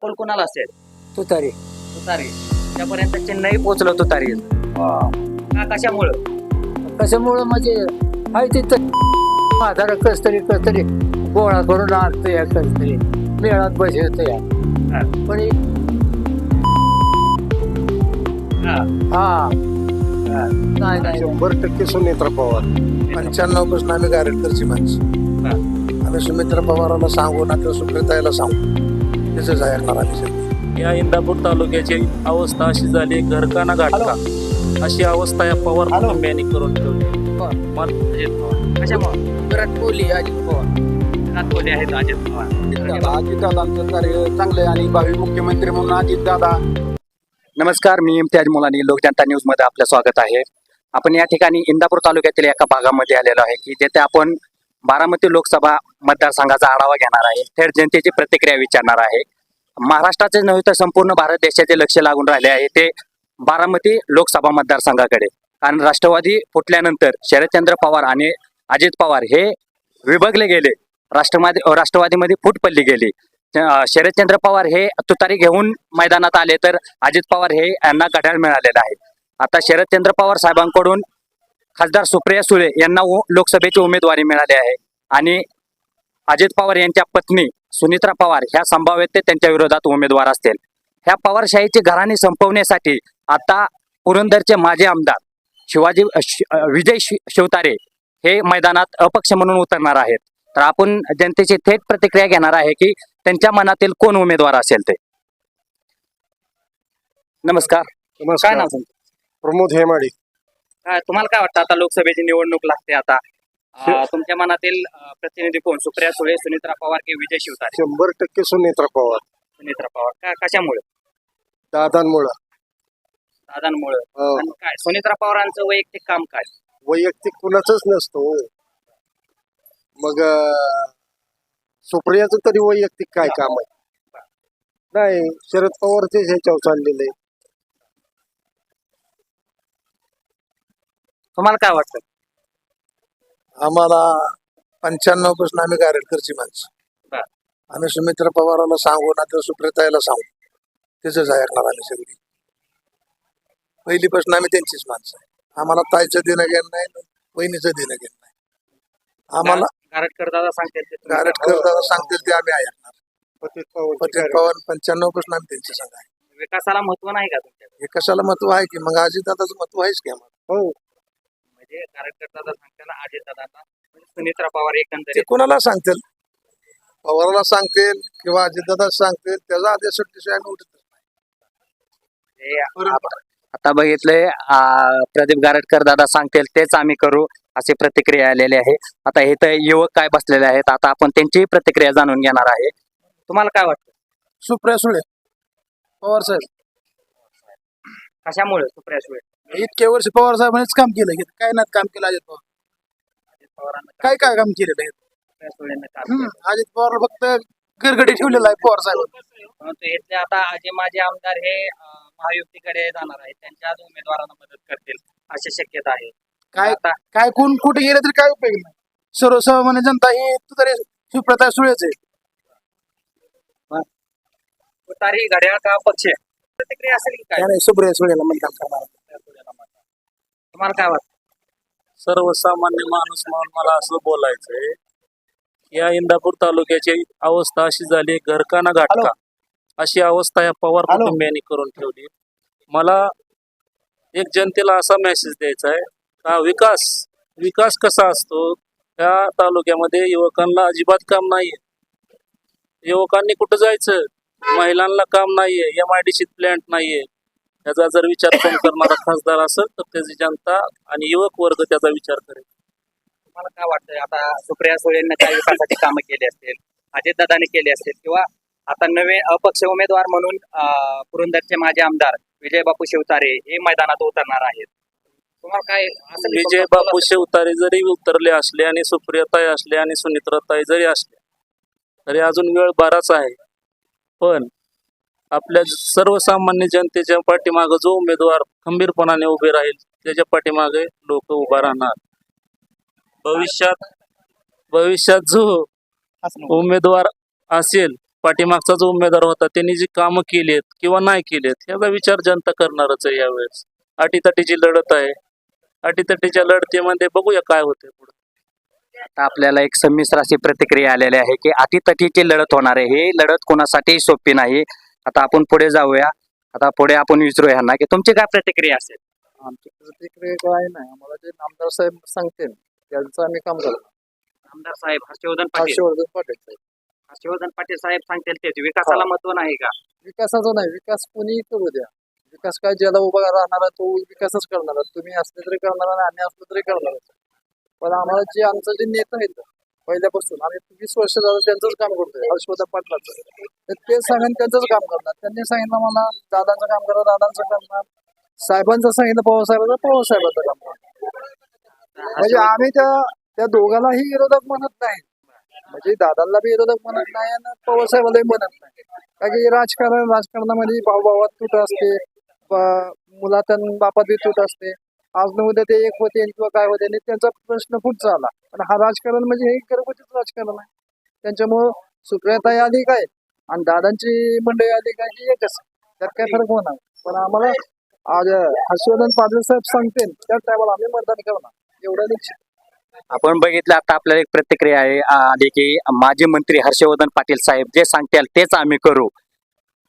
Coal कोणाला असेल? तुतारी. तुतारी. त्यापर्यंत चेन्नई पोहोचलो तुतारी. का कशामुळं? कशामुळं? म्हणजे आहे तिथं. आधार कस तरी कस तरी गोळा करून आणतो या कस तरी मेळात बसवतो या. हा. पण हे- नाही नाही. शंभर टक्के सुमित्रा पवार. पंच्याण्णवपासून आम्ही गारेटकरची माणसं. हा. आम्ही सुमित्रा पवाराला सांगू ना तर सुप्रिताईला सांगू. ऐकणार आम्ही सगळे. या इंदापूर तालुक्याची अवस्था अशी झाली घरकाना घाटका. अशी अवस्था या पवार. कुटुंबियांनी करून ठेवली. विराट कोहली अजित पवार. विराट कोहली आहेत अजित पवार. अजितदादांचं कार्य चांगलं आहे आणि भावी मुख्यमंत्री म्हणून अजितदादा. नमस्कार मी इम्तियाज मुलानी लोकजनता न्यूजमध्ये आपलं स्वागत आहे. आपण या ठिकाणी इंदापूर तालुक्यातील एका भागामध्ये आलेलो आहे की जिथे आपण बारामती लोकसभा मतदारसंघाचा आढावा घेणार आहे. थेट जनतेची प्रतिक्रिया विचारणार आहे. महाराष्ट्राचे नव्हे तर संपूर्ण भारत देशाचे लक्ष लागून राहिले आहे ते बारामती लोकसभा मतदारसंघाकडे. कारण राष्ट्रवादी फुटल्यानंतर शरदचंद्र पवार आणि अजित पवार हे विभागले गेले. राष्ट्रवादी राष्ट्रवादीमध्ये फूट पडली गेली. शरदचंद्र पवार हे तुतारी घेऊन मैदानात आले तर अजित पवार हे यांना घड्याळ मिळालेलं आहे. आता शरदचंद्र पवार साहेबांकडून खासदार सुप्रिया सुळे यांना उ- लोकसभेची उमेदवारी मिळाली आहे. आणि अजित पवार यांच्या पत्नी सुनित्रा पवार ह्या संभाव्यते त्यांच्या विरोधात उमेदवार असतील. ह्या पवारशाहीची घराणी संपवण्यासाठी आता पुरंदरचे माजी आमदार शिवाजी विजय शिवतारे हे मैदानात अपक्ष म्हणून उतरणार आहेत. तर आपण जनतेची थेट प्रतिक्रिया घेणार आहे की त्यांच्या मनातील कोण उमेदवार असेल ते. नमस्कार. काय नाव? प्रमोद हेमाडी. तुम्हाला काय वाटतं आता लोकसभेची निवडणूक लागते आता? अं, तुमच्या मनातील अं, प्रतिनिधी कोण? सुप्रिया सुळे सुनित्रा पवार की विजय शिवतारे? शंभर टक्के सुमित्रा पवार. सुनित्रा पवार. का कशामुळे? दादांमुळं. दादांमुळे. हो. आणि काय? सुनित्रा पवारांचं वैयक्तिक काम काय? वैयक्तिक कुणाचंच नसतो मग अं, सुप्रियाचं तरी वैयक्तिक काय काम आहे? नाही शरद पवारचे ह्याच्यावर चाललेलं आहे. तुम्हाला काय वाटतं? आम्हाला पंच्याण्णवपासून आम्ही गारेटकरची माणसं. आम्ही सुमित्रा पवाराला सांगू ना तर सुप्रिताईला सांगू. त्याच ऐकणार आम्ही सगळी. पहिलीपासून आम्ही त्यांचीच माणसं आहे. आम्हाला ताईचं देणं घेणं नाही वहिनीचं देणं घेणं नाही. आम्हाला गारटकर दादा सांगतील गारेटकर दादा सांगतील ते आम्ही ऐकणार पटेल पवार पंच्याण्णवपासून आम्ही त्यांची आहे. विकासाला महत्त्व नाही का कशाला महत्त्व आहे की मग आजी दादाचं महत्त्व आहेच की आम्हाला? हो. म्हणजे सांगताना दादांना म्हणजे सुनित्रा पवार ते एकंदरीत कोणाला सांगतील? पवाराला सांगतील किंवा अजितदादा सांगतील त्याचा आदेश सुट्टीशिवाय आम्ही उठत नाही. हे आता बघितलंय आ, प्रदीप गारटकर दादा सांगतील तेच आम्ही करू अशी प्रतिक्रिया आलेली आहे. आता हे तर युवक काय बसलेले आहेत आता आपण त्यांचीही प्रतिक्रिया जाणून घेणार आहे. तुम्हाला काय वाटतं? सुप्रिया सुळे पवार साहेब. कशामुळे सुप्रिया सुळे? इतक्या वर्ष पवार साहेबांनीच काम केलं. काय नाही काम केलं अजित पवार? अजित पवारांना काय काय काम केलेलं आहे? अजित पवार फक्त गरगडी ठेवलेला आहे पवार साहेब इथले आता जे माझे आमदार हे अं, महायुतीकडे जाणार आहेत. त्यांच्याच उमेदवारांना मदत करतील अशी शक्यता आहे. काय काय कोण कुठे गेले तरी काय उपयोग नाही. सर्वसामान्य जनता ही तरी सुप्रता सुळेच आहे. घड्याळ का पक्ष प्रतिक्रिया असेल की काय? सुप्रिया सुळेला मतदान करणार तुम्हाला काय वाटतं? सर्वसामान्य माणूस म्हणून मला असं बोलायचंय या इंदापूर तालुक्याची अवस्था अशी झाली घरकाना घाटका. अशी अवस्था या पवार. कुटुंबियांनी करून ठेवली. मला एक जनतेला असा मेसेज द्यायचा आहे का विकास विकास कसा असतो? त्या तालुक्यामध्ये युवकांना अजिबात काम नाहीये. युवकांनी कुठं जायचं? महिलांना काम नाहीये. एम आय डी प्लॅन्ट नाहीये. त्याचा जर विचार कोण करणारा खासदार असेल तर त्याची जनता आणि युवक वर्ग त्याचा विचार करेल. तुम्हाला काय वाटतंय? आता सुप्रिया सुळेंना काय विकासाची कामं केली असतील अजितदादांनी केली असतील किंवा आता नवे अपक्ष उमेदवार म्हणून पुरंदरचे माजी आमदार विजय बापू शिवतारे हे मैदानात उतरणार आहेत. तुम्हाला काय असं विजय बापू शिवतारे जरी उतरले असले आणि सुप्रियाताई असले आणि सुनित्राताई जरी असले तरी अजून वेळ बराच आहे. पण आपल्या सर्वसामान्य जनतेच्या पाठीमागे जो उमेदवार खंबीरपणाने उभे राहील त्याच्या पाठीमागे लोक उभा राहणार. भविष्यात भविष्यात जो उमेदवार असेल पाठीमागचा जो उमेदवार होता त्यांनी जी कामं केलीत किंवा नाही केलीत याचा विचार जनता करणारच आहे यावेळेस. अटीतटीची लढत आहे. अटीतटीच्या लढतीमध्ये बघूया काय होते पुढे. आता आपल्याला एक संमिश्र अशी प्रतिक्रिया आलेली आहे की अटीतटीची लढत होणार आहे. ही लढत कोणासाठी सोपी नाही. आता आपण पुढे जाऊया. आता पुढे आपण विचारू यांना की तुमची काय प्रतिक्रिया असेल? आमची प्रतिक्रिया काय नाही आम्हाला जे नामदार साहेब सांगतील त्यांचं आम्ही काम करतो आमदार साहेब हर्षवर्धन पाटील. हर्षवर्धन पाटील साहेब. हर्षवर्धन पाटील साहेब सांगतील तेच विकासाला महत्त्व नाही का? विकासाचा नाही विकास कोणी करू द्या. विकास काय ज्याला उभा राहणार तो विकासच करणार. तुम्ही असले तरी करणार आणि आम्ही असलो तरी करणार. पण आम्हाला जे आमचं जे नेता आहेत पहिल्यापासून. आम्ही वीस वर्ष झालं त्यांचंच काम करतोय हर्षवर्धन पाटलाचं. तर ते सांगेन त्यांचंच काम करणार. त्यांनी सांगितलं मला दादांचं काम करा दादांचं करणार साहेबांचं सांगितलं पवार साहेबांचं पवार साहेबांचं काम करणार म्हणजे आम्ही त्या त्या दोघांनाही विरोधक म्हणत नाही. म्हणजे दादांना बी विरोधक म्हणत नाही आणि पवार साहेबांनाही म्हणत नाही. कारण की राजकारण राजकारणामध्ये भावभावात तूट असते. मुलात बापात बी तूट असते. आज न उद्या ते एक होते किंवा काय होते आणि त्यांचा प्रश्न पुढचा आला पण हा राजकारण म्हणजे हे घरगुतीच राजकारण आहे. त्यांच्यामुळं सुप्रियाताई आली काय आणि दादांची मंडळी आली काय की एकच त्यात काय फरक होणार? पण आम्हाला आज हर्षवर्धन पाटील साहेब सांगतील त्या टायमाला आम्ही मतदान करणार. एवढं निश्चित. आपण बघितलं आता आपल्याला एक प्रतिक्रिया आहे आली की माजी मंत्री हर्षवर्धन पाटील साहेब जे सांगतील तेच आम्ही करू.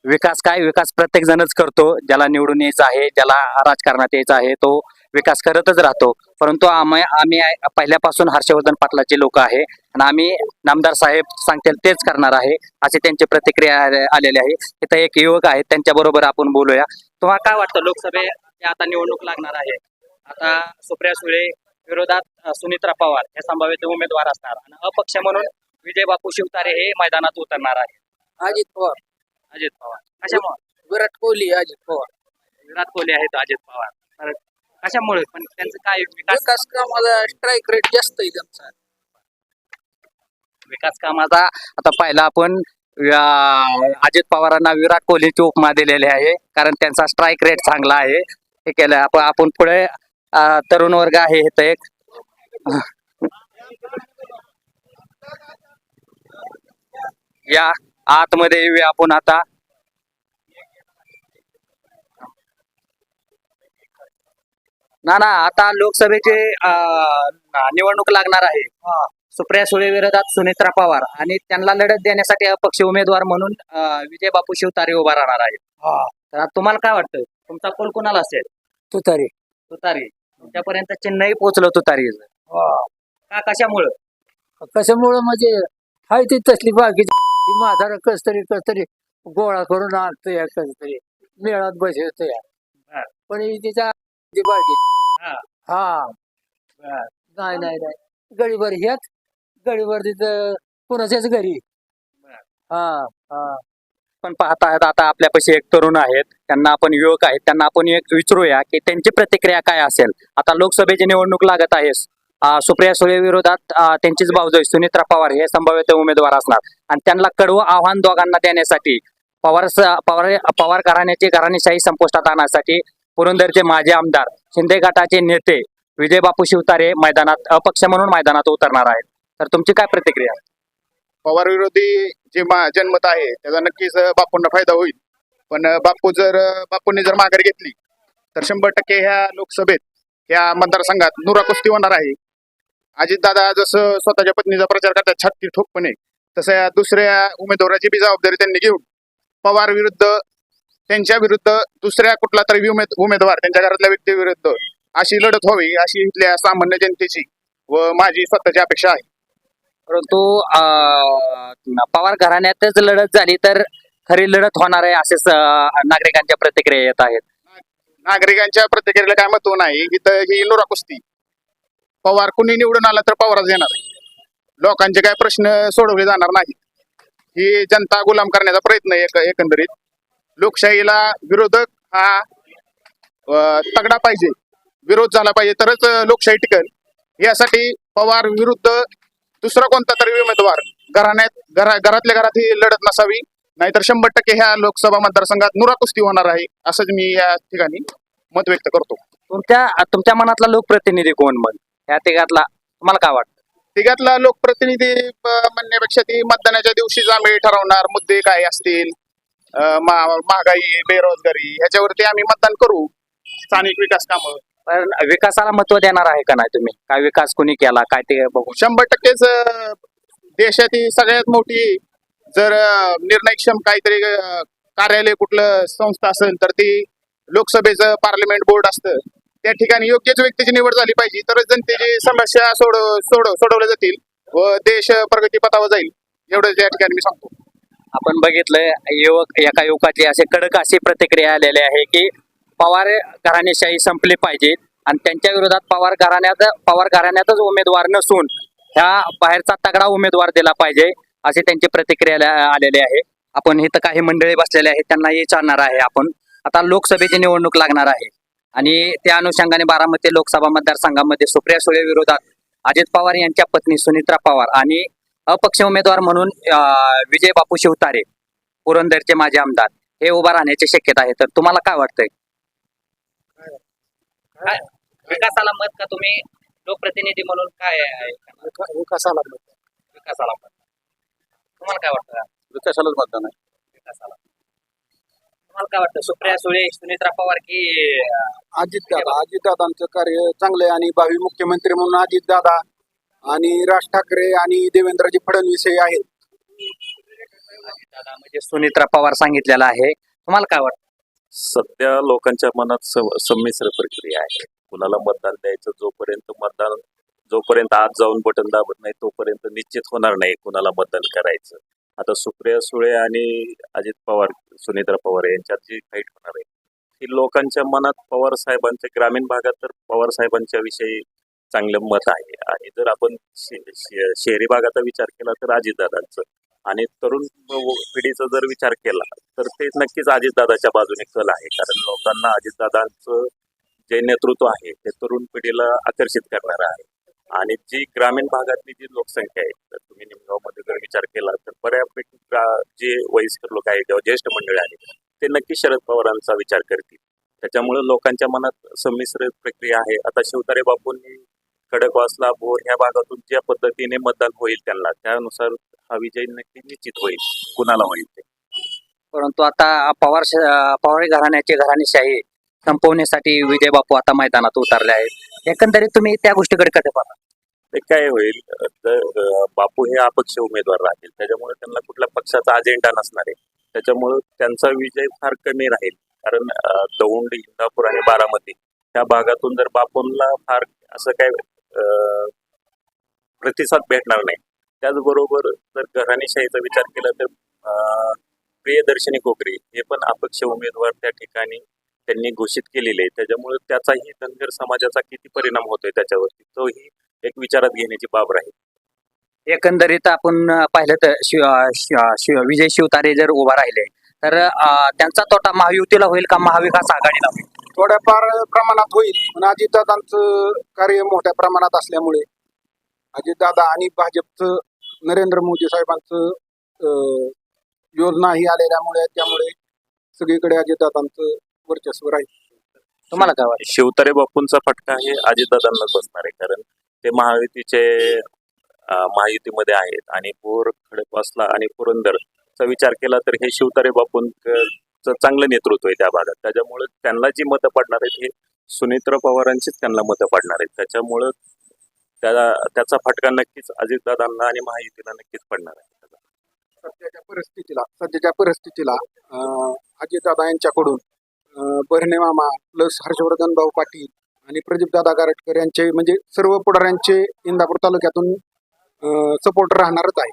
विकास काय? विकास प्रत्येक जणच करतो. ज्याला निवडून यायचं आहे ज्याला राजकारणात यायचा आहे तो विकास करतच राहतो. परंतु आम्ही आम्ही पहिल्यापासून हर्षवर्धन पाटलाचे लोक आहे. आणि आम्ही नामदार साहेब सांगतील तेच करणार आहे अशी त्यांची प्रतिक्रिया आले- आलेली आहे. इथं एक युवक आहेत त्यांच्या बरोबर आपण बोलूया. तुम्हाला काय वाटतं लोकसभे आता निवडणूक लागणार आहे? आता सुप्रिया सुळे विरोधात सुनित्रा पवार हे संभाव्य उमेदवार असणार. आणि अपक्ष म्हणून विजय बापू शिवतारे हे मैदानात उतरणार आहे. अजित पवार. अजित पवार. कशामुळे? विराट कोहली अजित पवार. विराट कोहली आहेत अजित पवार. कशामुळे? पण त्यांचं काय विकास? विकास कामाला स्ट्राईक रेट जास्त आहे त्यांचा. विकास कामाचा आता पहिला आपण अ, अजित पवारांना विराट कोहलीची उपमा दिलेली आहे कारण त्यांचा स्ट्राईक रेट चांगला आहे. हे केलं आपण आपण पुढे अ, तरुण वर्ग आहे इथं एक. या आतमध्ये येऊया आपण आता. ना ना आता लोकसभेचे निवडणूक लागणार आहे. सुप्रिया सुळे विरोधात सुनेत्रा पवार आणि त्यांना लढत देण्यासाठी अपक्ष उमेदवार म्हणून विजय बापू शिवतारे उभा राहणार आहे तर तुम्हाला काय वाटतं? तुमचा कोल कोणाला असेल? तुतारी. तुतारी. तुमच्यापर्यंत चिन्हही पोहोचलं तुतारी का कशामुळं? कशामुळं? म्हणजे हाय ती तसली बाकीची म्हातारा कस तरी कस तरी गोळा करून आणतो या कस तरी मेळात बसवतो या. पण तिच्या ती हा. हा. बर. नाही नाही नाही. गडीभर ह्याच गडीभर तिथं कुणाच्याच घरी. बर. हा हा. पण पाहता आहेत आता आपल्यापाशी एक तरुण आहेत. त्यांना आपण युवक आहेत. त्यांना आपण एक विचारूया की त्यांची प्रतिक्रिया काय असेल? आता लोकसभेची निवडणूक लागत आहे. अ, सुप्रिया सुळे विरोधात अ, त्यांचीच भाऊजाई सुनित्रा पवार हे संभाव्य उमेदवार असणार. आणि त्यांना कडवं आव्हान दोघांना देण्यासाठी पवार स- पवार पवार घराण्याची घराणेशाही संपुष्टात आणण्यासाठी पुरंदरचे माजी आमदार शिंदे गटाचे नेते विजय बापू शिवतारे मैदानात अपक्ष म्हणून मैदानात उतरणार आहेत. तर तुमची काय प्रतिक्रिया? पवार विरोधी जे जनमत आहे त्याचा नक्कीच बापूंना फायदा होईल. पण बापू जर बापूंनी जर माघार घेतली तर शंभर टक्के ह्या लोकसभेत ह्या मतदारसंघात नुरा कुस्ती होणार आहे. अजितदादा जसं स्वतःच्या पत्नीचा प्रचार करतात छाती ठोकपणे तसं या दुसऱ्या उमेदवाराची बी जबाबदारी त्यांनी घेऊन पवार विरुद्ध त्यांच्या विरुद्ध दुसऱ्या कुठला तरी उमेद उमेदवार त्यांच्या घरातल्या व्यक्ती विरुद्ध अशी लढत व्हावी अशी इथल्या सामान्य जनतेची व माझी स्वतःची अपेक्षा आहे. परंतु पवार घराण्यातच लढत झाली तर खरी लढत होणार आहे असेच नागरिकांच्या प्रतिक्रिया येत आहेत. नागरिकांच्या प्रतिक्रियेला काय महत्त्व नाही इथं ही नुरा कुस्ती. पवार कुणी निवडून आला तर पवारच येणार लोकांचे काय प्रश्न सोडवले जाणार नाहीत. ही जनता गुलाम करण्याचा प्रयत्न आहे एक एकंदरीत. लोकशाहीला विरोधक हा तगडा पाहिजे. विरोध झाला पाहिजे तरच लोकशाही टिकेल. यासाठी पवार विरुद्ध दुसरा कोणता तरी उमेदवार घराण्यात घरा घरातल्या घरात ही लढत नसावी. नाहीतर शंभर टक्के ह्या लोकसभा मतदारसंघात नुरा कुस्ती होणार आहे असंच मी या ठिकाणी मत व्यक्त करतो. तुमच्या तुमच्या मनातला लोकप्रतिनिधी कोण मग? या तिघातला तुम्हाला काय वाटतं? तिघातला लोकप्रतिनिधी म्हणण्यापेक्षा ती मतदानाच्या दिवशीच आम्ही ठरवणार मुद्दे काय असतील? महागाई बेरोजगारी ह्याच्यावरती आम्ही मतदान करू. स्थानिक विकास कामं. पण विकासाला महत्त्व देणार आहे का नाही तुम्ही? काय विकास कोणी केला? काय ते बघू? शंभर टक्केच अं, देशातील सगळ्यात मोठी जर निर्णयक्षम काहीतरी कार्यालय कुठलं संस्था असेल तर ती लोकसभेचं पार्लमेंट बोर्ड असतं. त्या ठिकाणी योग्यच व्यक्तीची निवड झाली पाहिजे तरच जनतेची समस्या सोड सोड सोडवल्या जातील व देश प्रगतीपथावर जाईल. एवढं त्या ठिकाणी मी सांगतो. आपण बघितलंय युवक एका युवकाची असे कडक अशी प्रतिक्रिया आलेली आहे की पवार घराणेशाही संपली पाहिजे आणि त्यांच्या विरोधात पवार घराण्यात पवार घराण्यातच उमेदवार नसून ह्या बाहेरचा तगडा उमेदवार दिला पाहिजे अशी त्यांची प्रतिक्रिया आलेली आहे. आपण इथं काही मंडळी बसलेले आहेत त्यांना विचारणार आहे आपण. आता लोकसभेची निवडणूक लागणार आहे आणि त्या अनुषंगाने बारामती लोकसभा मतदारसंघामध्ये सुप्रिया सुळे विरोधात अजित पवार यांच्या पत्नी सुनित्रा पवार आणि अपक्ष उमेदवार म्हणून विजय बापू शिवतारे पुरंदरचे माजी आमदार. हे उभा राहण्याची शक्यता आहे. तर तुम्हाला काय वाटतंय? विकासाला मत का तुम्ही? लोकप्रतिनिधी म्हणून काय आहे? विकासाला विकासाला मत. तुम्हाला काय वाटतं? विकासालाच मतदान आहे विकासाला. तुम्हाला काय वाटतं? सुप्रिया सुळे सुनित्रा पवार की अं, अजितदादा अजितदादांचं कार्य चांगलं आहे आणि भावी मुख्यमंत्री म्हणून अजितदादा आणि राज ठाकरे आणि देवेंद्रजी फडणवीस हे आहेत. दादा म्हणजे सुनित्रा पवार सांगितलेलं आहे. तुम्हाला काय वाटतं? सध्या लोकांच्या मनात सम- संमिश्र प्रक्रिया आहे. कुणाला मतदान द्यायचं जोपर्यंत मतदान जोपर्यंत आज जाऊन बटन दाबत नाही तोपर्यंत निश्चित होणार नाही कुणाला मतदान करायचं. आता सुप्रिया सुळे आणि अजित पवार सुनित्रा पवार यांच्यात जी फाईट होणार आहे ही लोकांच्या मनात पवार साहेबांच्या ग्रामीण भागात तर पवार साहेबांच्या विषयी चांगलं मत आहे. आणि जर आपण शे- शहरी भागाचा विचार केला तर अजितदादांचं आणि तरुण पिढीचा जर विचार केला तर ते नक्कीच अजितदादाच्या बाजूने कल आहे. कारण लोकांना अजितदादांचं जे नेतृत्व आहे ते तरुण पिढीला आकर्षित करणार आहे. आणि जी ग्रामीण भागातली जी लोकसंख्या आहे तर तुम्ही निमगावमध्ये जर विचार केला तर बऱ्यापैकी जे वयस्कर लोक आहेत किंवा ज्येष्ठ मंडळी आहेत ते नक्की शरद पवारांचा विचार करतील. त्याच्यामुळे लोकांच्या मनात संमिश्र प्रक्रिया आहे. आता शिवतारे बापूंनी खडकवासला बोर ह्या भागातून ज्या पद्धतीने मतदान होईल त्यांना त्यानुसार हा विजय नक्की निश्चित होईल. कुणाला होईल ते? परंतु आता पवार पवार घराण्याची घराणेशाही संपवण्यासाठी विजय बापू आता मैदानात उतरले आहेत. एकंदरीत तुम्ही त्या गोष्टीकडे कसे पाहता? ते काय होईल बापू हे अपक्ष उमेदवार राहतील त्याच्यामुळे त्यांना कुठल्या पक्षाचा अजेंडा नसणार आहे. त्याच्यामुळे त्यांचा विजय फार कमी राहील. कारण दौंड इंदापूर आणि बारामती त्या भागातून जर बापूंना फार असं काय प्रतिसाद भेटणार नाही. त्याचबरोबर जर घराणेशाहीचा विचार केला तर अं, प्रियदर्शनी कोकरे हे पण अपक्ष उमेदवार त्या ठिकाणी त्यांनी घोषित केलेले आहे त्याच्यामुळे त्याचाही धनगर समाजाचा किती परिणाम होतोय त्याच्यावरती तोही एक विचारात घेण्याची बाब राहील. एकंदरीत आपण पाहिलं तर शिव शि शिव- विजय शिवतारे जर उभा राहिले तर त्यांचा तोटा महायुतीला होईल का महाविकास आघाडीला होईल? थोड्याफार प्रमाणात होईल पण अजितदादांचं कार्य मोठ्या प्रमाणात असल्यामुळे अजितदादा आणि भाजपचं नरेंद्र मोदी साहेबांचं योजना ही आलेल्यामुळे त्यामुळे सगळीकडे अजितदादांचं वर्चस्व राहील. तुम्हाला काय वाटतं? शिवतारे बापूंचा फटका हे अजितदादांनाच बसणार आहे कारण ते महायुतीचे महायुतीमध्ये आहेत आणि पोर खडकवासला आणि पुरंदरचा विचार केला तर हे शिवतारे बापूंचं चांगलं नेतृत्व आहे त्या भागात. त्याच्यामुळे त्यांना जी मतं पडणार आहेत हे सुनित्रा पवारांचीच त्यांना मतं पडणार आहेत. त्याच्यामुळं त्याला त्याचा फटका नक्कीच अजितदादांना आणि महायुतीला नक्कीच पडणार आहे. सध्याच्या परिस्थितीला सध्याच्या परिस्थितीला अजितदादा यांच्याकडून अं, बर्णे मामा प्लस हर्षवर्धन भाऊ पाटील आणि प्रदीपदादा गारटकर यांचे म्हणजे सर्व पुढाऱ्यांचे इंदापूर तालुक्यातून सपोर्ट राहणारच आहे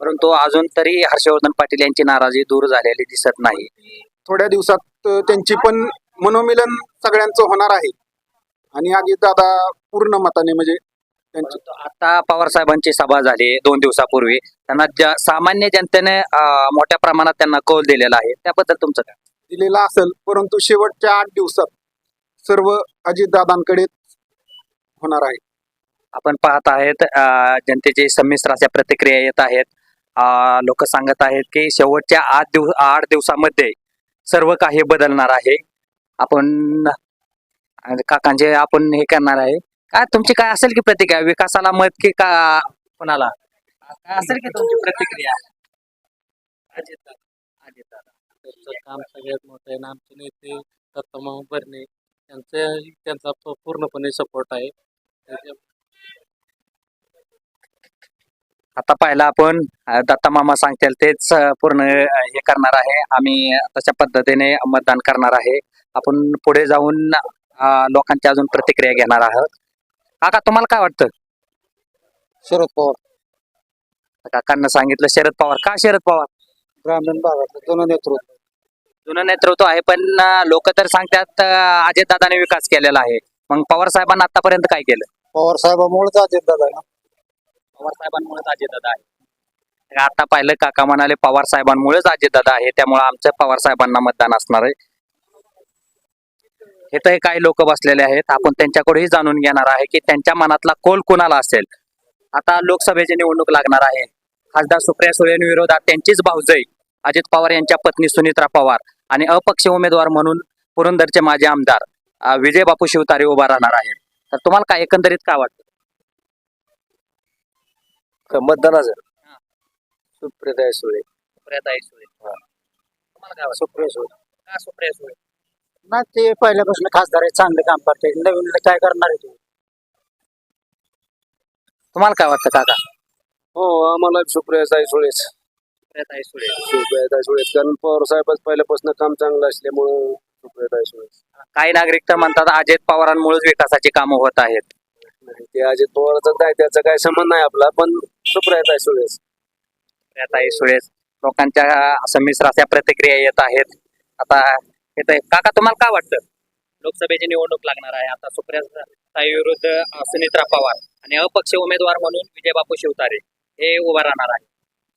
परंतु अजून तरी हर्षवर्धन पाटील यांची नाराजी दूर झालेली दिसत नाही. थोड्या दिवसात त्यांची पण मनोमिलन सगळ्यांचं होणार आहे. आणि अजितदादा पूर्ण मताने म्हणजे त्यांची आता पवार साहेबांची सभा झाली दोन दिवसापूर्वी. त्यांना ज- सामान्य जनतेने मोठ्या प्रमाणात त्यांना कौल दिलेला आहे त्याबद्दल तुमचं काय? दिलेला असेल परंतु शेवटच्या आठ दिवसात सर्व अजितदादांकडे होणार आहे. आपण पाहत आहेत जनतेची संमिश्र अशा प्रतिक्रिया येत आहेत. लोक सांगत आहेत की शेवटच्या आठ दिवस आठ दिवसामध्ये सर्व काही बदलणार आहे. आपण आणि काकांचे आपण हे करणार आहे. काय तुमची काय असेल की प्रतिक्रिया? विकासाला मत की का कोणाला? काय असेल की तुमची प्रतिक्रिया? त्यांचं काम सगळ्यात मोठं आहे ना आमचे नेते दत्तमामा भरणे त्यांचे त्यांचा पूर्णपणे सपोर्ट आहे. आता पाहिलं आपण दत्ता मामा सांगतील तेच पूर्ण हे करणार आहे. आम्ही तशा पद्धतीने मतदान करणार आहे. आपण पुढे जाऊन लोकांची अजून प्रतिक्रिया घेणार आहोत. काका तुम्हाला काय वाटतं? शरद पवार. काकांना सांगितलं शरद पवार. का शरद पवार? ग्रामीण भागातलं जुनं नेतृत्व. जुनं नेतृत्व आहे पण लोक तर सांगतात अजित दादाने विकास केलेला आहे. मग पवार साहेबांना आतापर्यंत काय केलं? पवार साहेबामुळेच अजित दादा ना पवार साहेबांमुळेच अजितदादा आहे. आता पाहिलं काका म्हणाले पवार साहेबांमुळेच अजितदादा आहे त्यामुळे आमचं पवार साहेबांना मतदान असणार आहे. इथं काही लोक बसलेले आहेत आपण त्यांच्याकडेही जाणून घेणार आहे की त्यांच्या मनातला कोल कुणाला असेल? आता लोकसभेची निवडणूक लागणार आहे. खासदार सुप्रिया सुळे विरोधात त्यांचीच भाऊजई अजित पवार यांच्या पत्नी सुनित्रा पवार आणि अपक्ष उमेदवार म्हणून पुरंदरचे माजी आमदार विजय बापू शिवतारे उभा राहणार आहेत. तर तुम्हाला काय एकंदरीत काय वाटतं? मतदानाचं? सुप्रिया सुळे. सुप्रियाताई सुळे. तुम्हाला काय वाटतं? सुप्रिया सुळे. का सुप्रिया सुळे? ना ते पहिल्यापासून खासदार आहे चांगले काम करते नवीन काय करणार आहे ते? तुम्हाला काय वाटतं काका? हो आम्हाला सुप्रियाताई सुळेच. सुप्रियाताई सुळे. सुप्रियाताई सुळेच. कारण पवार साहेबच पहिल्यापासून काम चांगलं असल्यामुळं सुप्रियाताई सुळेच. काही नागरिक तर म्हणतात अजित पवारांमुळेच विकासाची कामं होत आहेत. ते अजित पवारचं काय त्याचा काय संबंध नाही आपला पण सुप्रियाताई सुळेच सुप्रियाताई सुळे लोकांच्या असं मिश्र अशा प्रतिक्रिया येत आहेत. आता येत आहे काका तुम्हाला काय वाटतं? लोकसभेची निवडणूक लागणार आहे. आता सुप्रियाताई विरुद्ध सुनित्रा पवार आणि अपक्ष उमेदवार म्हणून विजयबापू शिवतारे हे उभा राहणार आहे.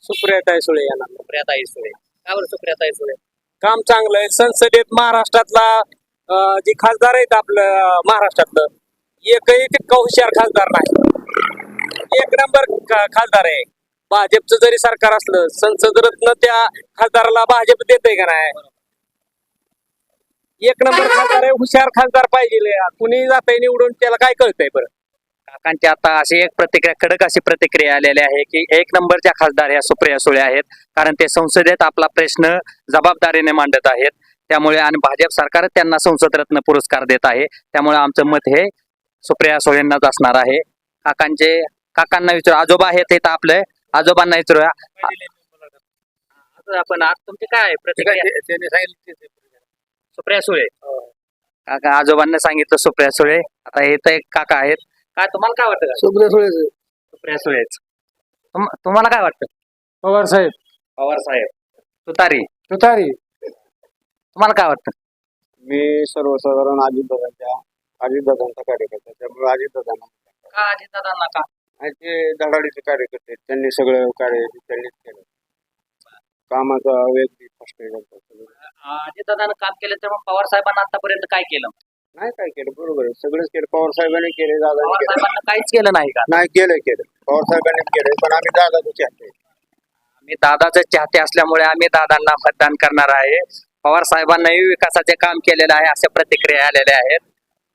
सुप्रियाताई सुळे यांना. सुप्रियाताई सुळे. का बरं सुप्रियाताई सुळे? काम चांगलं आहे. संसदेत महाराष्ट्रातला अं, जे खासदार आहेत आपलं अं, महाराष्ट्रातलं एकही तितका हुशार खासदार नाही. एक नंबर खासदार आहे. भाजपचं जरी सरकार असलं संसद रत्न त्या खासदाराला भाजप देते का नाही? एक नंबर खासदार आहे हुशार खासदार पाहिजे. कुणी जाते निवडून त्याला काय कळतंय बरं? काकांची आता अशी एक प्रतिक्रिया कडक अशी प्रतिक्रिया आलेली आहे की एक नंबरच्या खासदार ह्या सुप्रिया सुळे आहेत. कारण ते संसदेत आपला प्रश्न जबाबदारीने मांडत आहेत. त्यामुळे आणि भाजप सरकार त्यांना संसद रत्न पुरस्कार देत आहे. त्यामुळे आमचं मत हे सुप्रिया सुळेंनाच असणार आहे. काकांचे काकांना विचारू. आजोबा आहेत इथं आपले. आजोबांना विचारूया. आपण आज तुमची काय आहे? प्रतिक्रिया? सुप्रिया सुळे. काका आजोबांना सांगितलं सुप्रिया सुळे. आता इथं एक काका आहेत. काय तुम्हाला काय वाटतं? सुप्रिया सुळे सुप्रिया सुळेच. तुम- तुम्हाला काय वाटतं? पवार साहेब. पवार साहेब. तुतारी. तुतारी. तुम्हाला काय वाटतं? मी सर्वसाधारण अजितदादांच्या अजितदादांचा कार्यकर्ता त्यामुळे अजितदादांना का अजितदादांना का? आणि ते धडाडीचे कार्यकर्ते आहेत. त्यांनी सगळं कार्य त्यांनीच केलं. कामाचा व्यक्ती फर्स्ट अजितदादानं काम केलं तेव्हा पवार साहेबांना आतापर्यंत काय केलं? नाही काय केलं? बरोबर आहे. सगळंच केलं. पवार साहेबांनी केले दादाने पवार केलं. साहेबांना काहीच केलं नाही का? नाही केलं केलं. पवार साहेबांनी केलं पण आम्ही दादाचे चाहते. आम्ही दादाचे चाहते असल्यामुळे आम्ही दादांना मतदान करणार आहे. पवार साहेबांनाही विकासाचे काम केलेलं आहे अशा प्रतिक्रिया आलेल्या आहेत.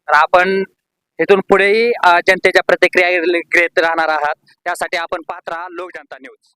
तर आपण इथून पुढेही जनतेच्या प्रतिक्रिया घेत राहणार आहात. त्यासाठी आपण पात्र आहात लोक जनता न्यूज.